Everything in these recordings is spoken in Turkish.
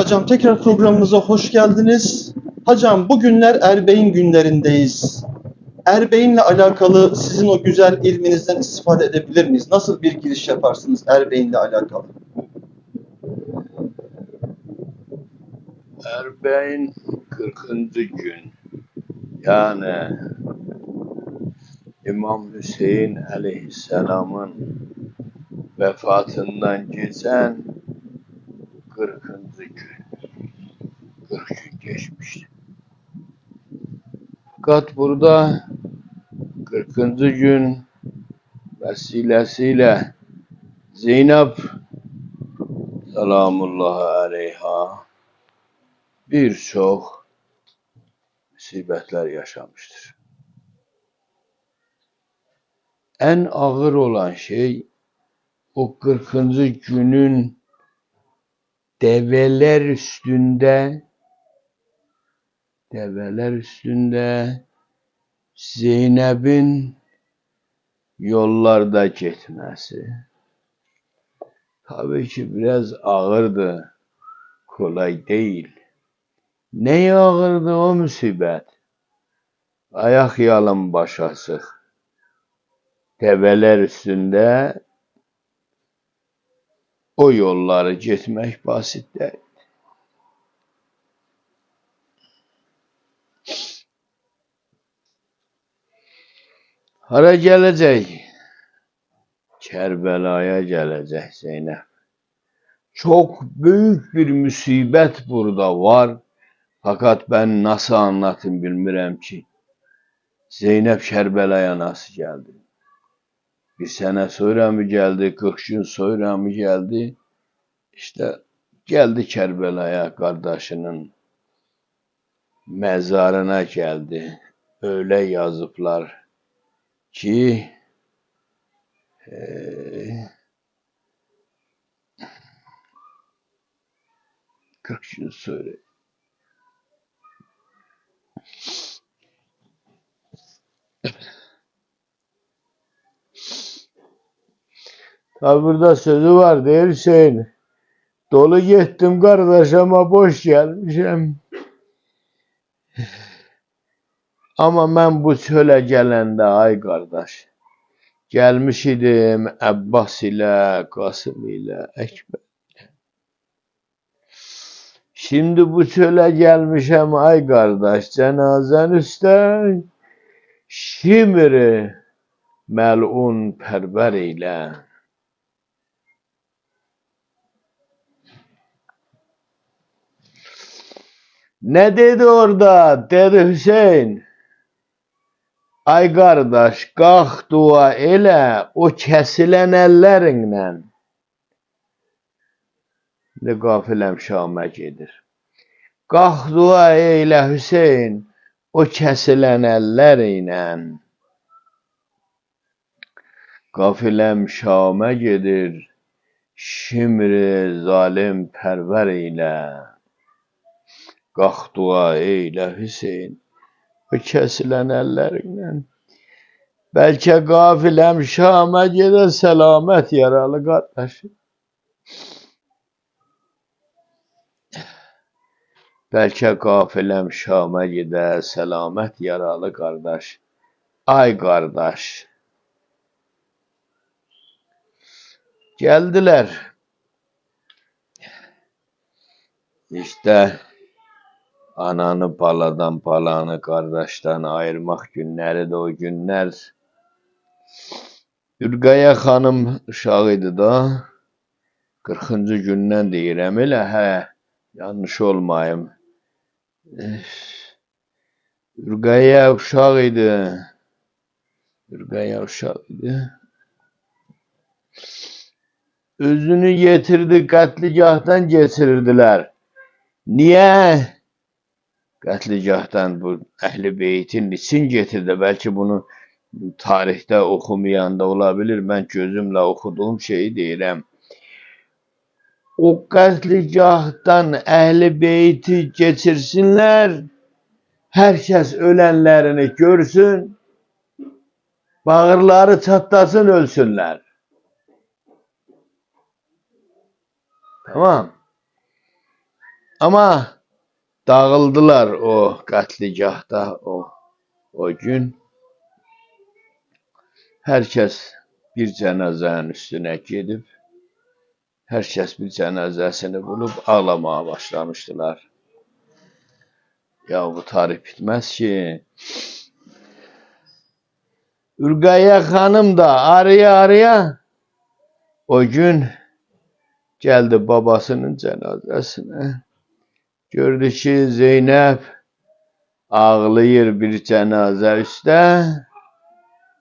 Hocam tekrar programımıza hoş geldiniz. Hocam bugünler Erbeğin günlerindeyiz. Erbeyin'le alakalı sizin o güzel ilminizden istifade edebilir miyiz? Nasıl bir giriş yaparsınız Erbeyin'le alakalı? Erbeğin 40. gün yani İmam Hüseyin aleyhisselamın vefatından geçen 40. gün. 40 gün geçmişti. Fakat burada 40. gün vesilesiyle Zeynep selamullahi aleyha birçok musibetler yaşamıştır. En ağır olan şey o 40. günün develer üstünde develer üstünde Zeynep'in yollarda gitmesi. Tabii ki biraz ağırdı. Kolay değil. Ne ağırdı o musibet? Ayak yalın baş asık. Develer üstünde o yolları gitmek basit değil. Hara gelecek? Kerbela'ya gelecek Zeynep. Çok büyük bir musibet burada var. Fakat ben nasıl anlatayım bilmirəm ki. Zeynep Kerbela'ya nasıl geldi? Bir sene sonra mı geldi? 40 gün sonra mı geldi? İşte geldi Kerbela'ya kardeşinin mezarına geldi. Öyle yazıplar ki eee 40 gün sonra Tabi burada sözü var değil Hüseyin. Dolu gittim kardeş ama boş gelmişim. Ama ben bu çöle gelende ay kardeş. Gelmiş idim Abbas ile, Kasım ile, Ekber. Şimdi bu çöle gelmişem ay kardeş cenazen üstte Şimri melun perver ile. Ne dedi orada? Dedi Hüseyin. Ay qardaş, qalx dua elə o kəsilən əllərinlə. Nə qafiləm Şamə gedir. Qalx dua elə Hüseyin o kəsilən əllər ilə. Qafiləm Şamə gedir, şimri zalim pərvər ilə. Kalk dua eyle Hüseyin o kesilen ellerinden. Belki gafilem Şam'a gider selamet yaralı kardeşim. Belki gafilem Şam'a gider selamet yaralı kardeş. Ay kardeş. Geldiler. İşte ananı paladan palanı kardeşten ayırmak günleri de o günler. Ürgaya hanım uşağıydı da 40. gündən deyirəm elə hə yanlış olmayım. Ürgaya uşaq idi. Ürgaya uşaq idi. Özünü getirdi qətligahdan geçirirdiler. Niye? Qətligahdan bu Əhl-i Beytin için getirdi. Belki bunu tarihte okumayan da olabilir. Ben gözümle okuduğum şeyi deyirəm. O qətligahdan Əhl-i Beyti geçirsinler. Herkes ölenlerini görsün. Bağırları çatlasın ölsünler. Tamam. Ama dağıldılar o qətligahda o o gün. Herkes bir cənazənin üstünə gedib, hər kəs bir cənazəsini bulub ağlamaya başlamışdılar. Ya bu tarih bitmez ki. Ürgəyə xanım da araya araya o gün geldi babasının cenazesine. Gördü ki Zeynep ağlayır bir cenaze üstte.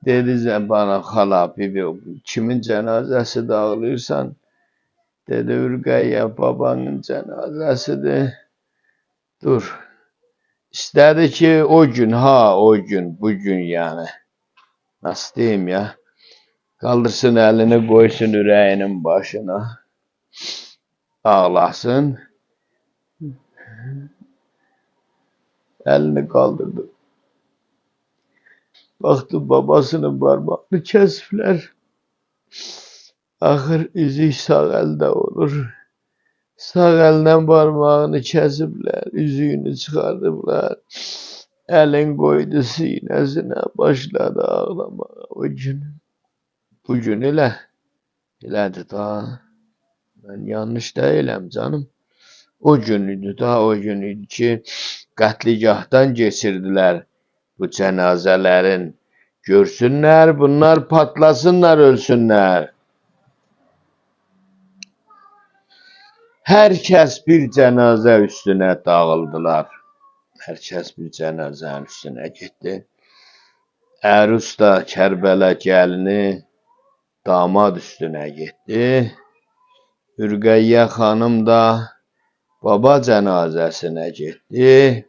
Dedi "Zen- bana hala bibi kimin cenazesi de ağlıyorsan dedi Ürgəyə babanın cenazesidir. Dur. İstedi ki o gün ha o gün bugün yani. Nasıl diyeyim ya? Kaldırsın elini koysun yüreğinin başına. Ağlasın. Elini kaldırdı. Baktı babasının parmağını kesipler. Ahır üzü sağ elde olur. Sağ elden parmağını kesipler. Üzüğünü çıkardılar. Elin koydu sinesine başladı ağlamaya o gün. Bugün elə. Elədir da. Ben yanlış değilim canım. O gün idi da o gün idi ki qətligahdan geçirdiler bu cenazelerin. Görsünler bunlar patlasınlar ölsünler. Herkes bir cenaze üstüne dağıldılar. Herkes bir cenazenin üstüne gitti. Ərus da Kərbəla gəlini damad üstüne gitti. Ürgəyə xanım da baba cenazesine gitti.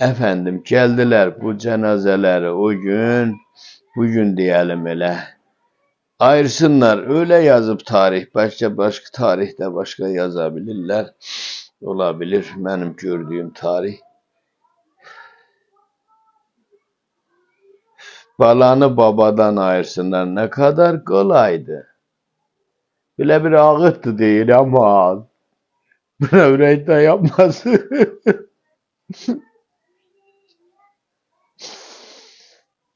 Efendim geldiler bu cenazeleri o gün, bugün diyelim elə. Ayırsınlar. Öyle yazıp tarih. Başka başka tarihte başka yazabilirler. Olabilir. Benim gördüğüm tarih. Balanı babadan ayırsınlar. Ne kadar kolaydı. Bile bir ağıttı değil ama buna yürekten yapması.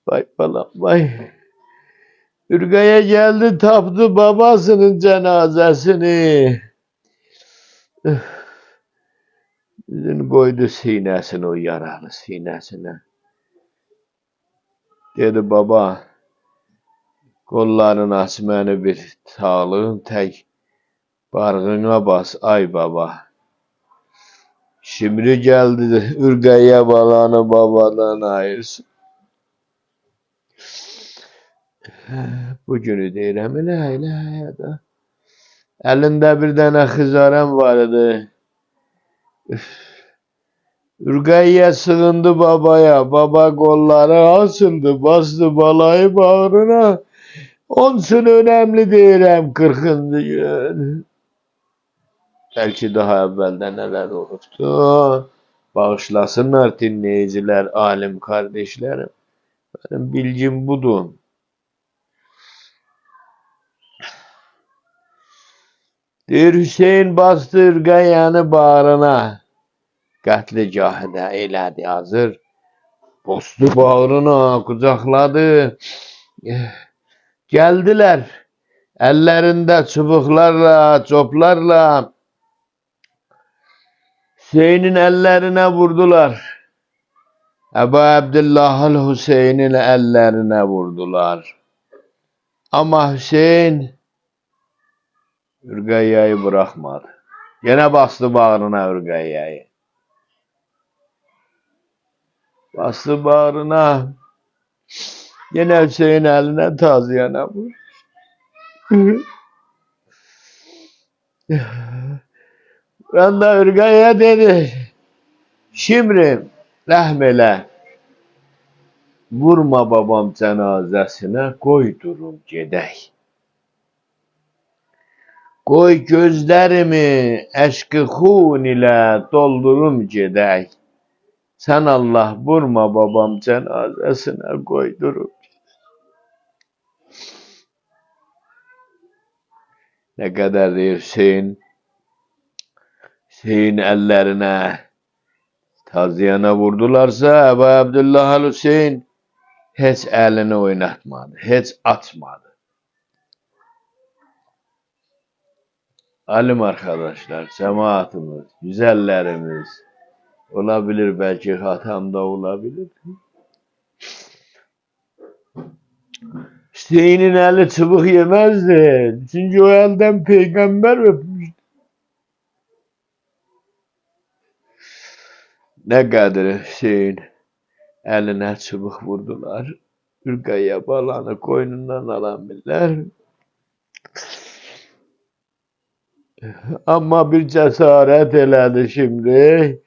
vay balam vay. Ürgeye geldi taptı babasının cenazesini. Üf. Yüzünü koydu sinesine o yaralı sinesine. Dedi baba kolların asmeni bir sağlığın tek barğına bas ay baba. Şimdi geldi ürgeye balanı babadan ayırsın. Bugünü deyirəm elə elə ya da. Əlində bir dənə xizarəm var idi. Üf. Ürgəyə sığındı babaya. Baba qolları asıldı, bastı balayı bağrına. Onun üçün önemli deyirəm 40-cı gün. Bəlkə daha əvvəldə nələr olubdu. Bağışlasınlar dinləyicilər, alim kardeşlerim. Benim bilgim budur. Deyir Hüseyin bastı Ürgəyanı bağrına. Qətligahı elədi hazır. Bostu bağrına, qucaqladı. Geldiler. Ellerinde çubuklarla, çoplarla Hüseyin'in ellerine vurdular. Ebu Abdullah Hüseyin'in ellerine vurdular. Ama Hüseyin Ürgəyyəyi bırakmadı. Yine bastı bağrına Ürgəyyəyi. Bastı bağrına. Yine Hüseyin eline taziyene vur. Ben de Ürgəyə dedi. Şimdi rəhm elə. Vurma babam cenazesine koy durum gedək. Koy gözlerimi eşkı hun ile doldurum gedək. Sen Allah vurma babam cenazesine koy durum. Ne kadar Hüseyin. Hüseyin ellerine taziyana vurdularsa Ebu Abdullah el Hüseyin hiç elini oynatmadı, hiç atmadı. Alim arkadaşlar, cemaatimiz, güzellerimiz olabilir belki hatam da olabilir. Hüseyin'in eli çubuk yemezdi. Çünkü o elden peygamber öpmüştü. Ne kadar Hüseyin eline çubuk vurdular. Ürkaya balanı koynundan alamıyorlar. Ama bir cesaret eledi şimdi.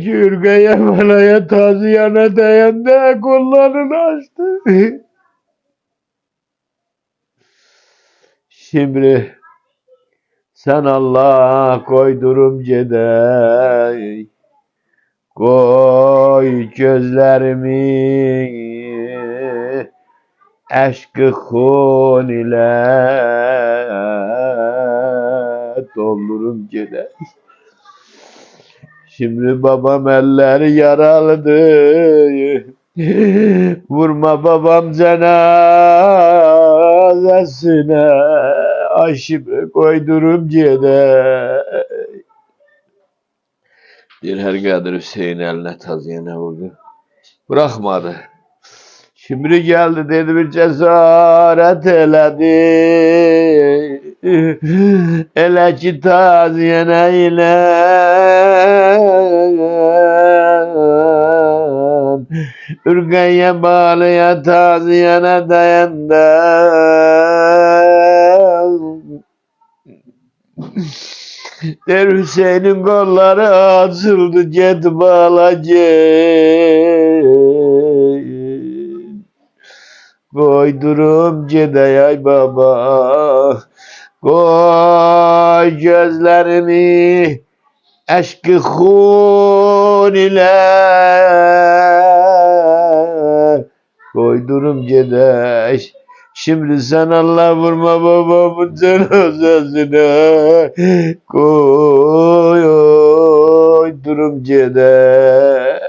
Ki ürkaya balaya taziyana dayandı kollarını açtı. Şimdi sen Allah koydurum gedey. Koy gözlerimi aşkı hun ile doldurum gedey. Şimdi babam elleri yaralıdır. Vurma babam cenazesine aşımı koydurum cede. Bir her kadar Hüseyin eline taziyene vurdu. Bırakmadı. Şimdi geldi dedi bir cesaret eledi. Ele ki taziyene ile Ürgeye bağlıya taziyene dayandı. Der Hüseyin'in kolları açıldı cet bağlacı. Koydurum cedeyay baba. Koy gözlerimi aşkı hun ile koydurum cedeş. Şimdi sen Allah vurma babamın cenazesine koydurum cedeş.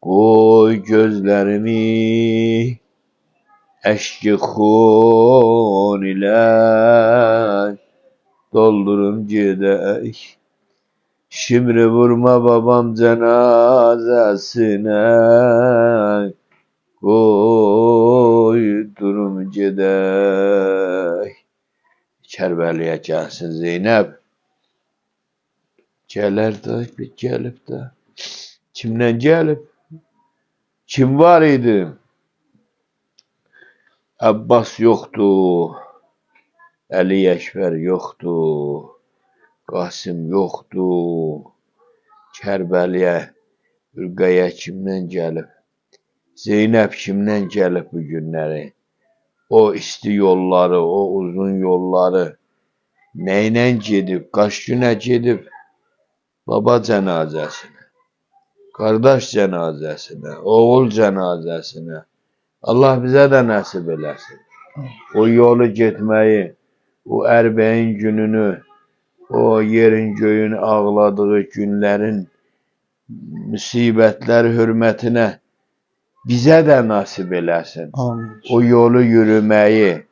Koy gözlerimi eşki hun ile doldurum gidey. Şimdi vurma babam cenazesine koydurum gidey. Kerbeliye gelsin Zeynep. Gelir de gelip de. Kimden gelip? Kim var idi? Abbas yoktu. Ali Ekber yoktu. Qasım yoktu. Kərbəliyə, Ürqəyə kimdən gəlib? Zeynəb kimdən gəlib bu günləri? O isti yolları, o uzun yolları nəylə gedib? Qaç günə gedib? Baba cənazəsinə, qardaş cənazəsinə, oğul cənazəsinə. Allah bizə də nəsib eləsin. O yolu getməyi, o ərbəyin gününü, o yerin göyün ağladığı günlərin müsibətlər hörmətinə bizə də nasib eləsin. Amin. O yolu yürüməyi,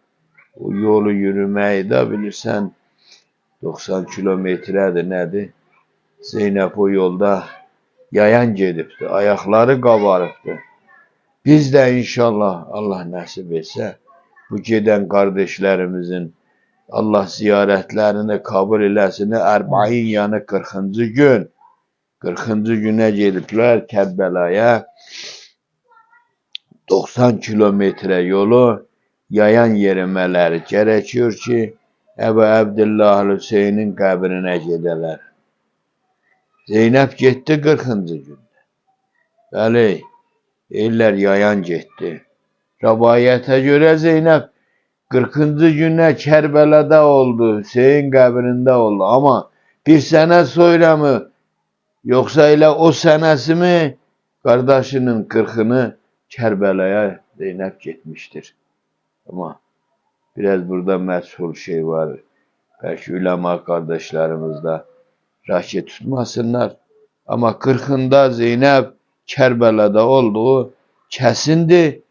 o yolu yürüməyi də bilirsən 90 kilometrədir, nədir? Zeynəb o yolda yayan gedibdi, ayaqları qabarıbdı. Biz də inşallah Allah nəsib etsə bu gedən qardaşlarımızın Allah ziyarətlərini kabul eləsin. Ərbain yanı 40-cı gün 40-cı günə gediblər Kərbəlaya. 90 kilometre yolu yayan yerimələri gərəkir ki, Əbu Əbdullah Hüseynin qəbrinə gedələr. Zeynəb getdi 40-cı gündə. Bəli, deyirlər yayan getdi. Rəvayətə görə Zeynəb 40-cı günə Kərbəlada oldu, Hüseyin qəbrində oldu. Amma bir sənə sonra mı, yoxsa elə o sənəsi mi qardaşının 40-ını Kərbəlaya Zeynəb getmişdir. Amma Biraz burada meçhul şey var. Belki ulema kardeşlerimiz de raket tutmasınlar. Ama kırkında Zeynep Kerbela'da olduğu kesindi.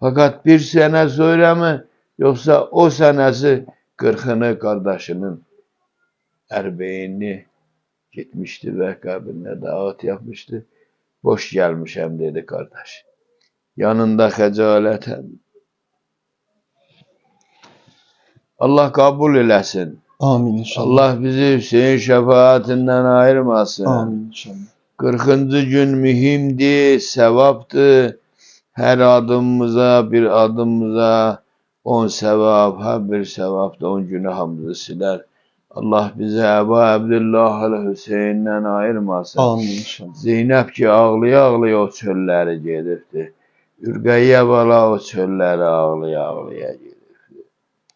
Fakat bir sene sonra mı yoksa o senesi kırkını kardeşinin erbeyini gitmişti ve kabrine davet yapmıştı. Boş gelmişem dedi kardeş. Yanında hecaleten. Allah kabul eylesin. Amin inşallah. Allah bizi Hüseyin şefaatinden ayırmasın. Amin inşallah. 40. gün mühimdi, sevaptı. Her adımımıza, bir adımımıza on sevap, her bir sevap da on günahımızı siler. Allah bizi Ebu Abdullah el Hüseyin'den ayırmasın. Amin. Zeynep ki ağlaya ağlaya o çölleri gelirdi. Ürgeye bala o çölleri ağlaya ağlaya gelirdi.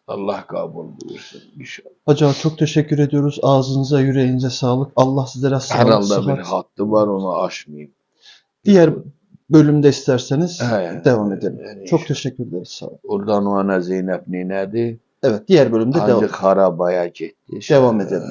Allah kabul buyursun inşallah. Hocam çok teşekkür ediyoruz. Ağzınıza, yüreğinize sağlık. Allah sizlere sağlık, Herhalde bir hattı var onu aşmayayım. Diğer bölümde isterseniz He, devam edelim. yani Çok inşallah. teşekkür ederiz. Sağ olun. Oradan ona Zeynep ninedi. Evet, diğer bölümde devam, Ancak harabaya gitti. devam edelim.